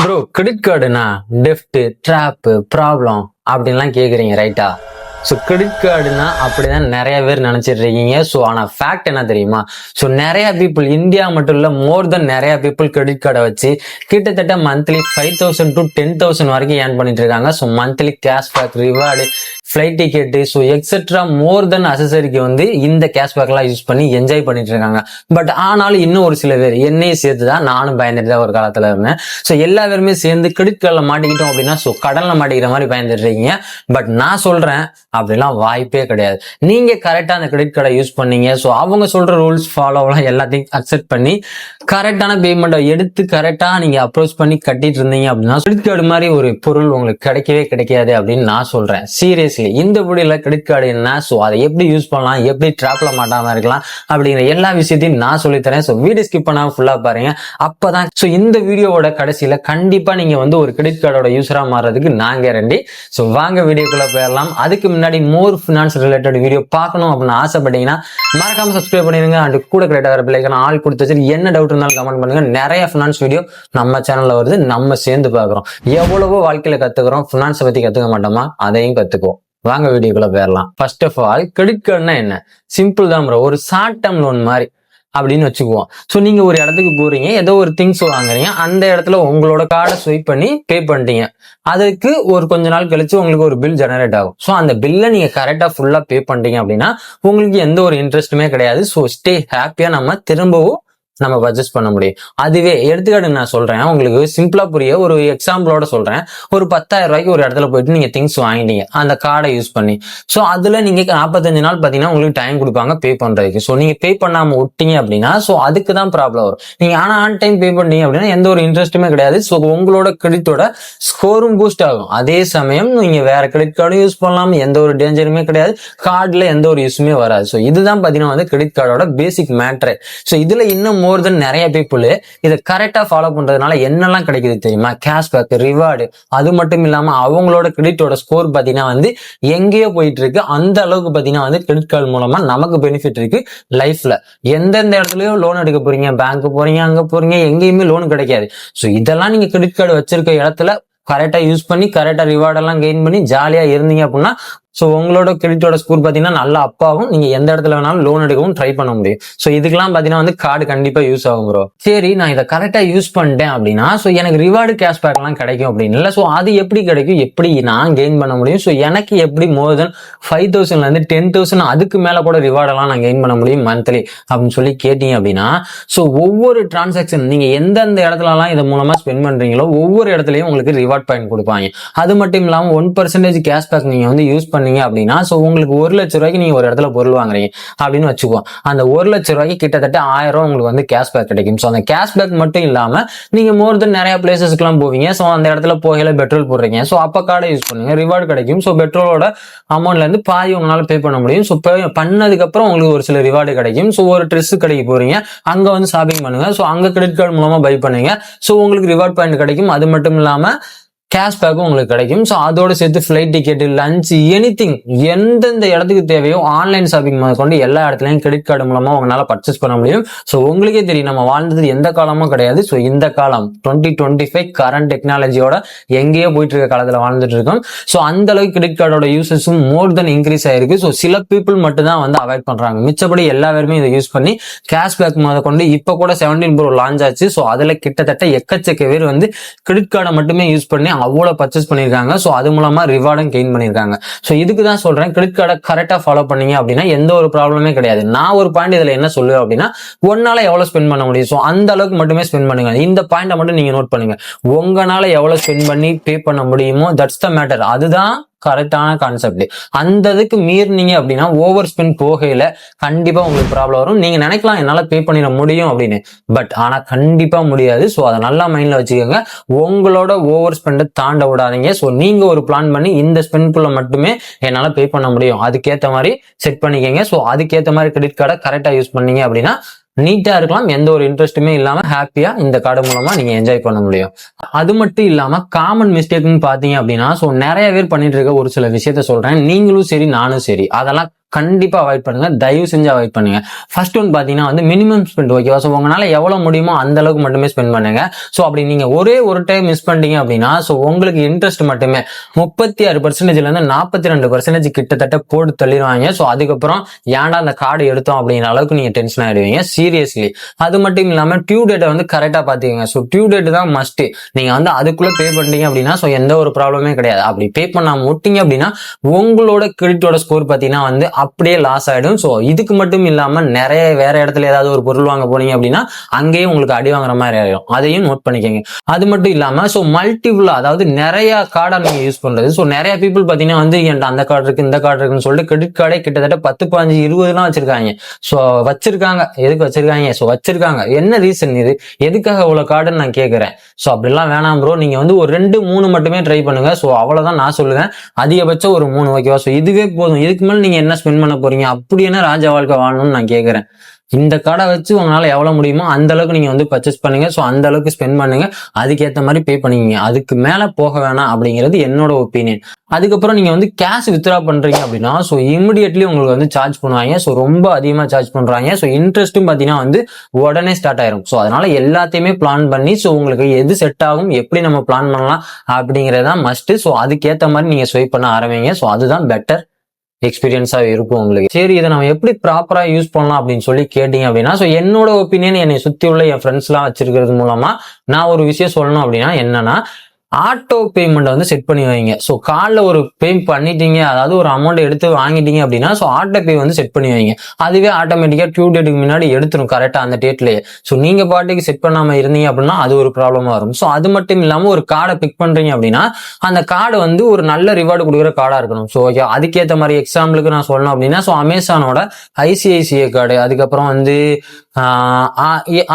Bro credit கார்டுனா டெஃப்ட் trap problem அப்படின்லாம் கேட்குறீங்க ரைட்டா ஸோ கிரெடிட் கார்டுனா அப்படிதான் நிறைய பேர் நினைச்சிட்டு இருக்கீங்க. ஸோ ஆனால் ஃபேக்ட் என்ன தெரியுமா? ஸோ நிறைய பீப்புள் இந்தியா மட்டும் இல்லை மோர் தென் நிறைய பீப்புள் கிரெடிட் கார்டை வச்சு கிட்டத்தட்ட monthly five thousand to ten thousand வரைக்கும் ஏர்ன் பண்ணிட்டு இருக்காங்க. So monthly cashback reward flight ticket so extra more than அசசரிக்கு வந்து இந்த கேஷ்பேக்லாம் யூஸ் பண்ணி என்ஜாய் பண்ணிட்டு இருக்காங்க. பட் ஆனாலும் இன்னும் ஒரு சில பேர் என்னையும் சேர்த்து தான் நானும் பயந்துட்டு தான் ஒரு காலத்தில் இருந்தேன். ஸோ எல்லா பேருமே சேர்ந்து கிரெடிட் கார்டில் மாட்டிக்கிட்டோம் அப்படின்னா ஸோ கடனில் மாட்டிக்கிற மாதிரி பயந்துட்டு இருக்கீங்க. பட் நான் சொல்கிறேன் அப்படிலாம் வாய்ப்பே கிடையாது. நீங்கள் கரெக்டாக அந்த கிரெடிட் கார்டை யூஸ் பண்ணீங்க. ஸோ அவங்க சொல்கிற ரூல்ஸ் ஃபாலோவெல்லாம் எல்லாத்தையும் அக்செப்ட் பண்ணி கரெக்டான பேமெண்ட்டை எடுத்து கரெக்டாக நீங்கள் அப்ரோச் பண்ணி கட்டிட்டு இருந்தீங்க அப்படின்னா கிரெடிட் கார்டு மாதிரி ஒரு பொருள் உங்களுக்கு கிடைக்கவே கிடைக்காது அப்படின்னு நான் சொல்கிறேன் சீரியஸ்லி இந்த வீடியோல கிரெடிட் கார்டு என்ன ஸோ அதை எப்படி யூஸ் பண்ணலாம் எப்படி ட்ராப்பில் மாட்டாமல் இருக்கலாம் அப்படிங்கிற எல்லா விஷயத்தையும் நான் சொல்லித்தரேன். ஸோ வீடியோ ஸ்கிப் பண்ணாமல் ஃபுல்லாக பாருங்க. அப்பதான் ஸோ இந்த வீடியோவோட கடைசியில் கண்டிப்பாக நீங்கள் வந்து ஒரு கிரெடிட் கார்டோட யூஸராக மாறுறதுக்கு நான் கேரண்டி ஸோ வாங்க வீடியோக்குள்ள போயிடலாம். அதுக்கு முன்னாடி மோர் ஃபினான்ஸ் ரிலேட்டட் வீடியோ பார்க்கணும் அப்படின்னு ஆசைப்பட்டீங்கன்னா மறக்காம சப்ஸ்கிரைப் பண்ணிருங்க அண்ட் கூட கிரேட்டாக வர பிள்ளைக்கான ஆள் கொடுத்து வச்சு என்ன டவுட் இருந்தாலும் கமெண்ட் பண்ணுங்க. நிறைய ஃபினான்ஸ் வீடியோ நம்ம சேனல்ல வருது. நம்ம சேர்ந்து பார்க்குறோம். எவ்வளவோ வாழ்க்கையில கத்துக்கிறோம். ஃபினான்ஸை பத்தி கத்துக்க மாட்டோமா? அதையும் கத்துக்குவோம். வாங்க வீடியோக்குள்ள போயிடலாம் ஃபர்ஸ்ட் ஆஃப் ஆல் கிரெடிட் கார்டுனா என்ன? சிம்பிள் தான் ப்ரோ ஒரு ஷார்ட் டேர்ம் லோன் மாதிரி அப்படின்னு வச்சுக்குவோம். ஸோ நீங்க ஒரு இடத்துக்கு போறீங்க ஏதோ ஒரு திங்ஸ் வாங்குறீங்க அந்த இடத்துல உங்களோட கார்டை ஸ்வைப் பண்ணி பே பண்ணிட்டீங்க அதுக்கு ஒரு கொஞ்ச நாள் கழிச்சு உங்களுக்கு ஒரு பில் ஜெனரேட் ஆகும். ஸோ அந்த பில்லை நீங்க கரெக்டா ஃபுல்லா பே பண்ணிட்டீங்க அப்படின்னா உங்களுக்கு எந்த ஒரு இன்ட்ரெஸ்ட்டுமே கிடையாது. ஸோ ஸ்டே ஹாப்பியா நம்ம திரும்பவும் நம்ம பர்ச்சேஸ் பண்ண முடியும். அதுவே எடுத்துக்காட்டு நான் சொல்றேன். உங்களுக்கு சிம்பிளா புரிய ஒரு எக்ஸாம்பிளோட சொல்றேன். ஒரு பத்தாயிரம் ரூபாய்க்கு ஒரு இடத்துல போயிட்டு நீங்க திங்ஸ் வாங்கிட்டீங்க. அந்த கார்டை யூஸ் பண்ணி. ஸோ அதுல நீங்க நாற்பத்தஞ்சு நாள் பாத்தீங்கன்னா உங்களுக்கு டைம் கொடுப்பாங்க பே பண்றதுக்கு. ஸோ நீங்க பே பண்ணாம விட்டீங்க அப்படின்னா ஸோ அதுக்கு தான் ப்ராப்ளம் வரும். நீங்க ஆனா ஆன் டைம் பே பண்ணீங்க அப்படின்னா எந்த ஒரு இன்ட்ரெஸ்ட்டுமே கிடையாது. ஸோ உங்களோட கிரெடிட்டோட ஸ்கோரும் பூஸ்ட் ஆகும். அதே சமயம் நீங்க வேற கிரெடிட் கார்டும் யூஸ் பண்ணலாம். எந்த ஒரு டேஞ்சருமே கிடையாது. கார்டுல எந்த ஒரு யூஸுமே வராது. ஸோ இதுதான் பாத்தீங்கன்னா வந்து கிரெடிட் கார்டோட பேசிக் மேட்ரு ஸோ இதுல இன்னும் மோர் தென் நிறைய பீப்புள் இதை கரெக்டாக ஃபாலோ பண்றதுனால என்னெல்லாம் கிடைக்குது தெரியுமா? கேஷ்பேக் ரிவார்டு அது மட்டும் இல்லாமல் அவங்களோட கிரெடிட்டோட ஸ்கோர் பார்த்தீங்கன்னா வந்து எங்கேயோ போயிட்டு இருக்கு. அந்த அளவுக்கு பார்த்தீங்கன்னா வந்து கிரெடிட் கார்டு மூலமா நமக்கு பெனிஃபிட் இருக்கு லைஃப்ல எந்தெந்த இடத்துலயோ லோன் எடுக்க போறீங்க பேங்க் போறீங்க அங்கே போறீங்க எங்கேயுமே லோன் கிடைக்காது. ஸோ இதெல்லாம் நீங்கள் கிரெடிட் கார்டு வச்சிருக்க இடத்துல கரெக்டாக யூஸ் பண்ணி கரெக்டாக ரிவார்டெல்லாம் கெயின் பண்ணி ஜாலியாக இருந்தீங்க அப்படின்னா ஸோ உங்களோட கிரெடிட்டோட ஸ்கோர் பார்த்தீங்கன்னா நல்லா அப்பாவும் நீங்கள் எந்த இடத்துல வேணாலும் லோன் எடுக்கவும் ட்ரை பண்ண முடியும். ஸோ இதுக்கெல்லாம் பார்த்தீங்கன்னா வந்து கார்டு கண்டிப்பாக யூஸ் ஆகும் ப்ரோ சரி நான் இதை கரெக்டாக யூஸ் பண்ணிட்டேன் அப்படின்னா ஸோ எனக்கு ரிவார்டு கேஷ்பேக்லாம் கிடைக்கும் அப்படின்னு இல்லை. ஸோ அது எப்படி கிடைக்கும்? எப்படி நான் கெயின் பண்ண முடியும்? ஸோ எனக்கு எப்படி மோர் தென் ஃபைவ் தௌசண்ட்லேருந்து டென் தௌசண்ட் அதுக்கு மேலே கூட ரிவார்டெல்லாம் நான் கெயின் பண்ண முடியும் மந்த்லி அப்படின்னு சொல்லி கேட்டீங்க அப்படின்னா ஸோ ஒவ்வொரு டிரான்சாக்ஷன் நீங்க எந்தெந்த இடத்துலலாம் இது மூலமா ஸ்பெண்ட் பண்ணுறீங்களோ ஒவ்வொரு இடத்துலையும் உங்களுக்கு ரிவார்ட் பாயிண்ட் கொடுப்பாங்க. அது மட்டும் இல்லாமல் ஒன் பர்சன்டேஜ் கேஷ்பேக் நீங்கள் வந்து யூஸ் பண்ணி பண்ணீங்க அப்படின்னா ஸோ உங்களுக்கு ஒரு லட்ச ரூபாய்க்கு நீங்க ஒரு இடத்துல பொருள் வாங்குறீங்க அப்படின்னு வச்சுக்குவோம் அந்த ஒரு லட்ச ரூபாய்க்கு கிட்டத்தட்ட ஆயிரம் ரூபாய் உங்களுக்கு வந்து கேஷ்பேக் கிடைக்கும். ஸோ அந்த கேஷ்பேக் மட்டும் இல்லாம நீங்க மோர் தென் நிறைய பிளேசஸ்க்குலாம் போவீங்க. ஸோ அந்த இடத்துல போகையில பெட்ரோல் போடுறீங்க. ஸோ அப்போ கார்டை யூஸ் பண்ணுங்க. ரிவார்டு கிடைக்கும். ஸோ பெட்ரோலோட அமௌண்ட்லேருந்து பாதி உங்களால பே பண்ண முடியும். ஸோ பண்ணதுக்கு அப்புறம் உங்களுக்கு ஒரு சில ரிவார்டு கிடைக்கும். ஸோ ஒரு ட்ரெஸ் கடைக்கு போறீங்க. அங்கே வந்து ஷாப்பிங் பண்ணுங்க. ஸோ அங்கே கிரெடிட் கார்டு மூலமாக பை பண்ணுங்க. ஸோ உங்களுக்கு ரிவார்ட் பாயிண்ட் கிடைக்கும். அது மட்டும் இல்லாமல் கேஷ்பேக்கும் உங்களுக்கு கிடைக்கும். ஸோ அதோட சேர்த்து flight ticket lunch anything எந்தெந்த இடத்துக்கு தேவையோ ஆன்லைன் ஷாப்பிங் கொண்டு எல்லா இடத்துலையும் கிரெடிட் கார்டு மூலமா உங்களால் பர்ச்சேஸ் பண்ண முடியும். ஸோ உங்களுக்கே தெரியும். நம்ம வாழ்ந்தது எந்த காலமும் கிடையாது. ஸோ இந்த காலம் டுவெண்ட்டி டுவெண்ட்டி ஃபைவ் கரண்ட் டெக்னாலஜியோட எங்கேயோ போயிட்டு இருக்க காலத்தில் வாழ்ந்துட்டு இருக்கோம். ஸோ அந்த அளவுக்கு கிரெடிட் கார்டோட யூசஸும் மோர் தென் இன்க்ரீஸ் ஆயிருக்கு. ஸோ சில பீப்புள் மட்டும் தான் வந்து அவாய்ட் பண்றாங்க. மிச்சப்படி எல்லா பேருமே இதை யூஸ் பண்ணி கேஷ்பேக் முத கொண்டு இப்போ கூட செவன்டீன் ப்ரோ லான்ச் ஆச்சு. ஸோ அதில் கிட்டத்தட்ட எக்கச்சக்க பேர் வந்து கிரெடிட் கார்டை மட்டுமே யூஸ் பண்ணி அவ்வளோ பர்ச்சேஸ் பண்ணியிருக்காங்க. ஸோ அது மூலமாக ரிவார்டும் கெயின் பண்ணியிருக்காங்க. ஸோ இதுக்கு தான் சொல்கிறேன் கிரெடிட் கார்டை கரெக்டாக ஃபாலோ பண்ணீங்க அப்படின்னா எந்த ஒரு ப்ராப்ளமே கிடையாது. நான் ஒரு பாயிண்ட் இதில் என்ன சொல்லுவேன் அப்படின்னா ஒன்னால எவ்வளோ ஸ்பெண்ட் பண்ண முடியும்? ஸோ அந்த அளவுக்கு மட்டுமே ஸ்பெண்ட் பண்ணுங்க. இந்த பாயிண்ட்டை மட்டும் நீங்கள் நோட் பண்ணுங்க. உங்களால் எவ்வளோ ஸ்பெண்ட் பண்ணி பே பண்ண முடியுமோ தட்ஸ் த மேட்டர் அதுதான் கரெக்டான கான்செப்ட் அந்த இதுக்கு மீறினீங்க அப்படின்னா ஓவர் ஸ்பின் போகையில கண்டிப்பா உங்களுக்கு ப்ராப்ளம் வரும். நீங்க நினைக்கலாம் என்னால பே பண்ணிட முடியும் அப்படின்னு. பட் ஆனா கண்டிப்பா முடியாது. ஸோ அதை நல்லா மைண்ட்ல வச்சுக்கோங்க. உங்களோட ஓவர் ஸ்பெண்டை தாண்ட விடாதீங்க. ஸோ நீங்க ஒரு பிளான் பண்ணி இந்த ஸ்பெண்ட்குள்ள மட்டுமே என்னால பே பண்ண முடியும். அதுக்கேற்ற மாதிரி செட் பண்ணிக்கோங்க. ஸோ அதுக்கேற்ற மாதிரி கிரெடிட் கார்டை கரெக்டா யூஸ் பண்ணீங்க அப்படின்னா நீட்டா இருக்கலாம். எந்த ஒரு இன்ட்ரெஸ்ட்டுமே இல்லாம ஹாப்பியா இந்த கார்டு மூலமா நீங்க என்ஜாய் பண்ண முடியும். அது மட்டும் இல்லாம காமன் மிஸ்டேக்னு பாத்தீங்க அப்படின்னா ஸோ நிறைய பேர் பண்ணிட்டு இருக்க ஒரு சில விஷயத்த சொல்றேன். நீங்களும் சரி நானும் சரி. அதெல்லாம் கண்டிப்பாக அவாய்ட் பண்ணுங்கள் தயவு செஞ்சு அவாய்ட் பண்ணுங்கள் ஃபர்ஸ்ட் ஒன் பார்த்தீங்கன்னா வந்து மினிமம் ஸ்பெண்ட் ஓகேவா ஸோ உங்களால் எவ்வளோ முடியுமோ அந்த அளவுக்கு மட்டுமே ஸ்பெண்ட் பண்ணுங்க. ஸோ அப்படி நீங்கள் ஒரே ஒரு டைம் மிஸ் பண்ணிட்டீங்க அப்படின்னா ஸோ உங்களுக்கு இன்ட்ரெஸ்ட் மட்டுமே முப்பத்தி ஆறு பர்சன்டேஜ்லேருந்து நாற்பத்தி ரெண்டு பர்சன்டேஜ் கிட்டத்தட்ட போட்டு தள்ளிடுவாங்க. ஸோ அதுக்கப்புறம் ஏன்டா அந்த கார்டு எடுத்தோம் அப்படிங்கிற அளவுக்கு நீங்கள் டென்ஷன் ஆகிடுவீங்க சீரியஸ்லி அது மட்டும் இல்லாமல் டியூ டேட்டை வந்து கரெக்டாக பார்த்துக்கோங்க ஸோ டியூ டேட் தான் மஸ்ட்டு நீங்கள் வந்து அதுக்குள்ளே பே பண்ணிட்டீங்க அப்படின்னா ஸோ எந்த ஒரு ப்ராப்ளமே கிடையாது. அப்படி பே பண்ணாம விட்டீங்க அப்படின்னா உங்களோட கிரெடிட்டோட ஸ்கோர் பார்த்தீங்கன்னா வந்து அப்படியே லாஸ் ஆயிடும். ஸோ இதுக்கு மட்டும் இல்லாம நிறைய வேற இடத்துல ஏதாவது ஒரு பொருள் வாங்க போனீங்க அப்படின்னா அங்கேயே உங்களுக்கு அடி வாங்குற மாதிரி ஆகிடும் அதையும் நோட் பண்ணிக்கோங்க. அது மட்டும் இல்லாம ஸோ மல்டிபிள் அதாவது நிறைய கார்டை நீங்க யூஸ் பண்றது. ஸோ நிறைய பீப்புள் பார்த்தீங்கன்னா வந்து என்கிட்ட அந்த கார்டு இருக்கு இந்த கார்டு இருக்குன்னு சொல்லிட்டு கிரெடிட் கார்டே கிட்டத்தட்ட பத்து பதினஞ்சு இருபதுலாம் வச்சிருக்காங்க. ஸோ வச்சிருக்காங்க. எதுக்கு வச்சிருக்காங்க? ஸோ வச்சிருக்காங்க. என்ன ரீசன் இது? எதுக்காக இவ்வளோ கார்டுன்னு நான் கேட்கறேன் ஸோ அப்படிலாம் வேணாம் ப்ரோ நீங்க வந்து ஒரு ரெண்டு மூணு மட்டுமே ட்ரை பண்ணுங்க. ஸோ அவ்வளவுதான் நான் சொல்லுவேன். அதிகபட்சம் ஒரு மூணு ஓகேவா ஸோ இதுவே போதும். இதுக்கு மேலே நீங்க என்ன ஸ்பெண்ட் பண்ண போறீங்க? அப்படி என்ன ராஜா வாழ்க்கை வாழணும்னு நான் கேட்கறேன் இந்த கடை வச்சு உங்களால எவ்வளவு முடியுமோ அந்த அளவுக்கு நீங்க வந்து பர்ச்சேஸ் பண்ணுங்க. ஸோ அந்த அளவுக்கு ஸ்பெண்ட் பண்ணுங்க. அதுக்கேற்ற மாதிரி பே பண்ணிக்கிங்க. அதுக்கு மேல போக வேணாம் அப்படிங்கிறது என்னோட ஒப்பீனியன் அதுக்கப்புறம் நீங்க வந்து கேஷ் வித்ரா பண்றீங்க அப்படின்னா ஸோ இமிடியட்லி உங்களுக்கு வந்து சார்ஜ் பண்ணுவாங்க. ஸோ ரொம்ப அதிகமா சார்ஜ் பண்றாங்க. ஸோ இன்ட்ரெஸ்ட்டும் பார்த்தீங்கன்னா வந்து உடனே ஸ்டார்ட் ஆயிரும். ஸோ அதனால எல்லாத்தையுமே பிளான் பண்ணி ஸோ உங்களுக்கு எது செட் ஆகும் எப்படி நம்ம பிளான் பண்ணலாம் அப்படிங்கறதான் மஸ்ட் ஸோ அதுக்கேற்ற மாதிரி நீங்க ஸ்வைப் பண்ண ஆரம்பிங்க. ஸோ அதுதான் பெட்டர் எக்ஸ்பீரியன்ஸா இருக்கும் உங்களுக்கு. சரி இதை நம்ம எப்படி ப்ராப்பரா யூஸ் பண்ணலாம் அப்படின்னு சொல்லி கேட்டீங்க அப்படின்னா ஸோ என்னோட ஒப்பீனியன் என்னை சுத்தி உள்ள என் ஃப்ரெண்ட்ஸ் எல்லாம் வச்சிருக்கிறது மூலமா நான் ஒரு விஷயம் சொல்லணும் அப்படின்னா என்னன்னா ஆட்டோ பேமெண்ட் வந்து செட் பண்ணி வைங்க. ஸோ காலில் ஒரு பே பண்ணிட்டீங்க அதாவது ஒரு அமௌண்ட் எடுத்து வாங்கிட்டீங்க அப்படின்னா ஸோ ஆட்டோ பே வந்து செட் பண்ணி வைங்க. அதுவே ஆட்டோமேட்டிக்காக டியூ டேட்டுக்கு முன்னாடி எடுத்துரும் கரெக்டாக அந்த டேட்லேயே ஸோ நீங்கள் பாட்டுக்கு செட் பண்ணாமல் இருந்தீங்க அப்படின்னா அது ஒரு ப்ராப்ளமாக வரும். ஸோ அது மட்டும் இல்லாமல் ஒரு கார்டை பிக் பண்ணுறீங்க அப்படின்னா அந்த கார்டு வந்து ஒரு நல்ல ரிவார்டு கொடுக்குற கார்டாக இருக்கணும். ஸோ ஓகே அதுக்கேற்ற மாதிரி எக்ஸாம்பிளுக்கு நான் சொல்லணும் அப்படின்னா ஸோ அமேசானோட ஐசிஐசிஐ கார்டு அதுக்கப்புறம் வந்து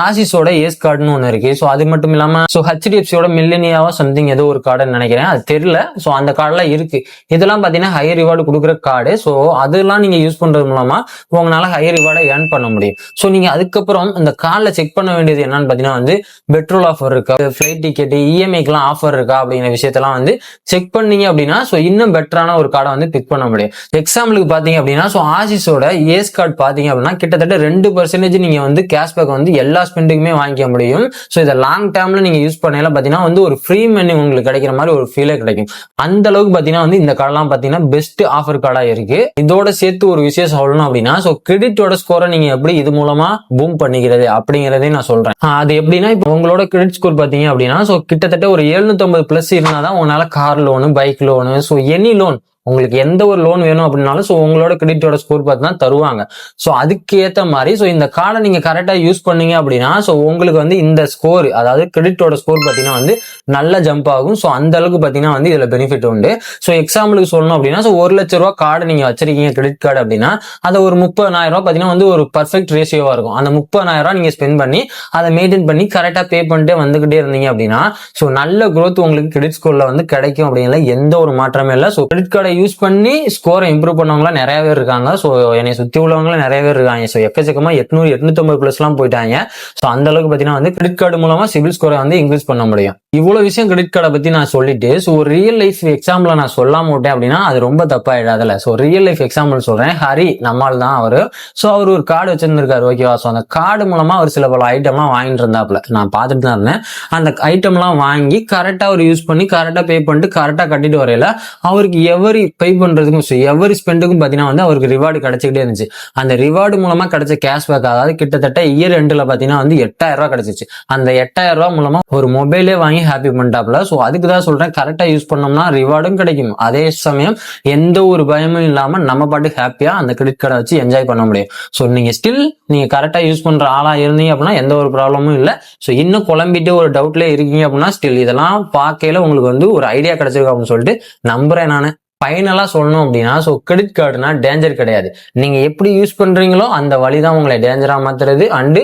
ஆசிஸோட ஏஸ் கார்டுன்னு ஒன்று இருக்கு. ஸோ அது மட்டும் இல்லாமல் ஸோ ஹெச்டிஎஃப்சியோட மில்லினியாவா சம்திங் ஏதோ ஒரு கார்டுன்னு நினைக்கிறேன். அது தெரியல. ஸோ அந்த கார்டெலாம் இருக்கு. இதெல்லாம் பார்த்தீங்கன்னா ஹை ரிவார்டு கொடுக்குற கார்டு ஸோ அதெல்லாம் நீங்கள் யூஸ் பண்ணுறது மூலமா உங்களால் ஹை ரிவார்டை ஏர்ன் பண்ண முடியும். ஸோ நீங்கள் அதுக்கப்புறம் இந்த கார்டில் செக் பண்ண வேண்டியது என்னன்னு பார்த்தீங்கன்னா வந்து பெட்ரோல் ஆஃபர் இருக்கா ஃப்ளைட் டிக்கெட் இஎம்ஐக்கெலாம் ஆஃபர் இருக்கா அப்படிங்கிற விஷயத்தெல்லாம் வந்து செக் பண்ணீங்க அப்படின்னா ஸோ இன்னும் பெட்டரான ஒரு கார்டை வந்து பிக் பண்ண முடியும். எக்ஸாம்பிளுக்கு பார்த்தீங்க அப்படின்னா ஸோ ஆசிஸோட ஏஸ் கார்டு பார்த்தீங்க அப்படின்னா கிட்டத்தட்ட ரெண்டு பர்சன்டேஜ் நீங்கள் வந்து கேஷ்பேக் வந்து எல்லா ஸ்பெண்டுக்குமே வாங்கிக்க முடியும். ஸோ இதை லாங் டேர்ம்ல நீங்க யூஸ் பண்ணல பார்த்தீங்கன்னா வந்து ஒரு ஃப்ரீ மெனு உங்களுக்கு கிடைக்கிற மாதிரி ஒரு ஃபீலே கிடைக்கும். அந்த அளவுக்கு பார்த்தீங்கன்னா வந்து இந்த கார்டெல்லாம் பார்த்தீங்கன்னா பெஸ்ட் ஆஃபர் கார்டாக இருக்கு. இதோட சேர்த்து ஒரு விஷயம் சொல்லணும் அப்படின்னா ஸோ கிரெடிட்டோட ஸ்கோரை நீங்க எப்படி இது மூலமா பூம் பண்ணிக்கிறது அப்படிங்கிறதையும் நான் சொல்றேன். அது எப்படின்னா இப்போ உங்களோட கிரெடிட் ஸ்கோர் பார்த்தீங்க அப்படின்னா ஸோ கிட்டத்தட்ட ஒரு 750 பிளஸ் இருந்தால் தான் உங்களால car loan bike loan so any loan உங்களுக்கு எந்த ஒரு லோன் வேணும் அப்படின்னாலும் ஸோ உங்களோட கிரெடிட்டோட ஸ்கோர் பார்த்து தான் தருவாங்க. ஸோ அதுக்கேற்ற மாதிரி ஸோ இந்த கார்டை நீங்கள் கரெக்டாக யூஸ் பண்ணீங்க அப்படின்னா ஸோ உங்களுக்கு வந்து இந்த ஸ்கோர் அதாவது கிரெடிட்டோட ஸ்கோர் பார்த்தீங்கன்னா வந்து நல்ல ஜம்ப் ஆகும். ஸோ அந்த அளவுக்கு பார்த்தீங்கன்னா வந்து இதில் பெனிஃபிட் உண்டு. ஸோ எக்ஸாம்பிளுக்கு சொல்லணும் அப்படின்னா ஸோ ஒரு லட்ச ரூபா கார்டு நீங்கள் வச்சிருக்கீங்க கிரெடிட் கார்டு அப்படின்னா அதை ஒரு முப்பதாயிரம் ரூபா பார்த்தீங்கன்னா வந்து ஒரு பர்ஃபெக்ட் ரேஷியோவாக இருக்கும். அந்த முப்பதாயிரம் ரூபா நீங்கள் ஸ்பெண்ட் பண்ணி அதை மெயின்டைன் பண்ணி கரெக்டாக பே பண்ணிட்டே வந்துகிட்டே இருந்தீங்க அப்படின்னா ஸோ நல்ல க்ரோத் உங்களுக்கு கிரெடிட் ஸ்கோரில் வந்து கிடைக்கும் அப்படிங்கிற எந்த ஒரு மாற்றமே இல்லை. ஸோ கிரெடிட் கார்டை யூஸ் பண்ணி ஸ்கோரை இம்ப்ரூவ் பண்ணவங்களாம் நிறைய பேர் இருக்காங்க. ஸோ என்னை சுற்றி உள்ளவங்களும் நிறைய பேர் இருக்காங்க. ஸோ எக்கச்சக்கமா எட்நூறு எட்நூத்தொம்பது ப்ளஸ்லாம் போயிட்டாங்க. ஸோ அந்த அளவுக்கு பார்த்தீங்கன்னா வந்து கிரெடிட் கார்டு மூலமாக சிவில் ஸ்கோரை வந்து இன்க்ரீஸ் பண்ண முடியும். இவ்வளோ விஷயம் கிரெடிட் கார்டை பற்றி நான் சொல்லிட்டு ஸோ ஒரு ரியல் லைஃப் எக்ஸாம்பிள் நான் சொல்லாம விட்டேன் அப்படின்னா அது ரொம்ப தப்பாயிடாதுல ஸோ ரியல் லைஃப் எக்ஸாம்பிள் சொல்கிறேன் ஹரி நம்மால் தான் அவர். ஸோ அவர் ஒரு கார்டு வச்சிருந்திருக்காரு. ஓகேவா ஸோ அந்த கார்டு மூலமாக அவர் சில பல ஐட்டம்லாம் வாங்கிட்டு இருந்தாப்புல. நான் பார்த்துட்டு தான் இருந்தேன். அந்த ஐட்டம்லாம் வாங்கி கரெக்டாக அவர் யூஸ் பண்ணி கரெக்டாக பே பண்ணிட்டு கரெக்டாக கட்டிட்டு வரையில அவருக்கு எவரி பே பண்ணுறதுக்கும் ஸோ எவரி ஸ்பெண்டுக்கும் பார்த்தீங்கன்னா வந்து அவருக்கு ரிவார்டு கிடச்சிக்கிட்டே இருந்துச்சு. அந்த ரிவார்டு மூலமாக கிடைச்ச கேஷ்பேக் அதாவது கிட்டத்தட்ட இயர் ரெண்டில் பார்த்தீங்கன்னா வந்து எட்டாயிரம் ரூபா கிடச்சிச்சு. அந்த எட்டாயிரம் ரூபா மூலமாக ஒரு மொபைலே வாங்கி ஹாப்பி பண்ணிட்டாப்ல. ஸோ அதுக்கு தான் சொல்றேன் கரெக்டாக யூஸ் பண்ணோம்னா ரிவார்டும் கிடைக்கும். அதே சமயம் எந்த ஒரு பயமும் இல்லாமல் நம்ம பாட்டு ஹாப்பியாக அந்த கிரெடிட் கார்டை வச்சு என்ஜாய் பண்ண முடியும். ஸோ நீங்க ஸ்டில் நீங்கள் கரெக்டா யூஸ் பண்ற ஆளாக இருந்தீங்க அப்படின்னா எந்த ஒரு ப்ராப்ளமும் இல்லை. ஸோ இன்னும் குழம்பிட்டு ஒரு டவுட்ல இருக்கீங்க அப்படின்னா ஸ்டில் இதெல்லாம் பார்க்கையில உங்களுக்கு வந்து ஒரு ஐடியா கிடைச்சிருக்கு அப்படின்னு சொல்லிட்டு நம்புறேன் நான். ஃபைனலாக சொல்லணும் அப்படின்னா ஸோ கிரெடிட் கார்டுனா டேஞ்சர் கிடையாது. நீங்கள் எப்படி யூஸ் பண்ணுறீங்களோ அந்த வழி தான் உங்களை டேஞ்சராக மாத்துறது. அண்டு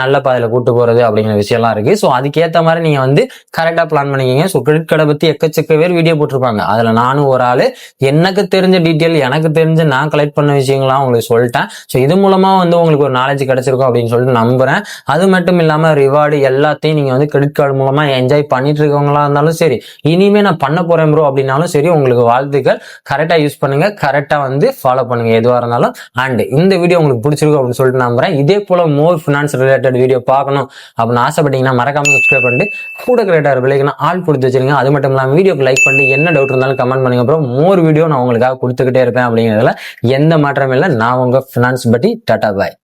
நல்ல பாதையில கூட்டு போறது அப்படிங்கிற விஷயம்லாம் இருக்கு. ஸோ அதுக்கேற்ற மாதிரி நீங்க வந்து கரெக்டா பிளான் பண்ணிக்கிங்க. ஸோ கிரெடிட் கார்டை பத்தி எக்கச்சக்க பேர் வீடியோ போட்டிருப்பாங்க. அதுல நானும் ஒரு ஆள். எனக்கு தெரிஞ்ச டீட்டெயில் எனக்கு தெரிஞ்ச நான் கலெக்ட் பண்ண விஷயங்கள்லாம் உங்களுக்கு சொல்லிட்டேன். ஸோ இது மூலமா வந்து உங்களுக்கு ஒரு நாலேஜ் கிடைச்சிருக்கும் அப்படின்னு சொல்லிட்டு நம்புறேன். அது மட்டும் இல்லாம ரிவார்டு எல்லாத்தையும் நீங்க வந்து கிரெடிட் கார்டு மூலமா என்ஜாய் பண்ணிட்டு இருக்கவங்களா இருந்தாலும் சரி இனிமே நான் பண்ண போறேன் ப்ரோ அப்படின்னாலும் சரி உங்களுக்கு வாழ்த்துக்கள். கரெக்டா யூஸ் பண்ணுங்க. கரெக்டா வந்து ஃபாலோ பண்ணுங்க எதுவாக இருந்தாலும். அண்ட் இந்த வீடியோ உங்களுக்கு பிடிச்சிருக்கும் அப்படின்னு சொல்லிட்டு நம்புறேன். இதே போல மோர் ஃபினான்ஸ் ரிலேட்டட் வீடியோ பார்க்கணும் அப்படின்னு ஆசைப்பட்டீங்கன்னா மறக்காம சப்ஸ்கிரைப் பண்ணிட்டு கூட கிரேட்டர் விலைக்குன்னா ஆள் கொடுத்து வச்சிருங்க. அது மட்டும் இல்லாமல் வீடியோக்கு லைக் பண்ணி என்ன டவுட் இருந்தாலும் கமெண்ட் பண்ணுங்க அப்புறம் மோர் வீடியோ நான் உங்களுக்காக கொடுத்துக்கிட்டே இருப்பேன் அப்படிங்கிறதுல எந்த மாற்றமும் இல்லை. நான் உங்க ஃபினான்ஸ் பற்றி டாடா பாய்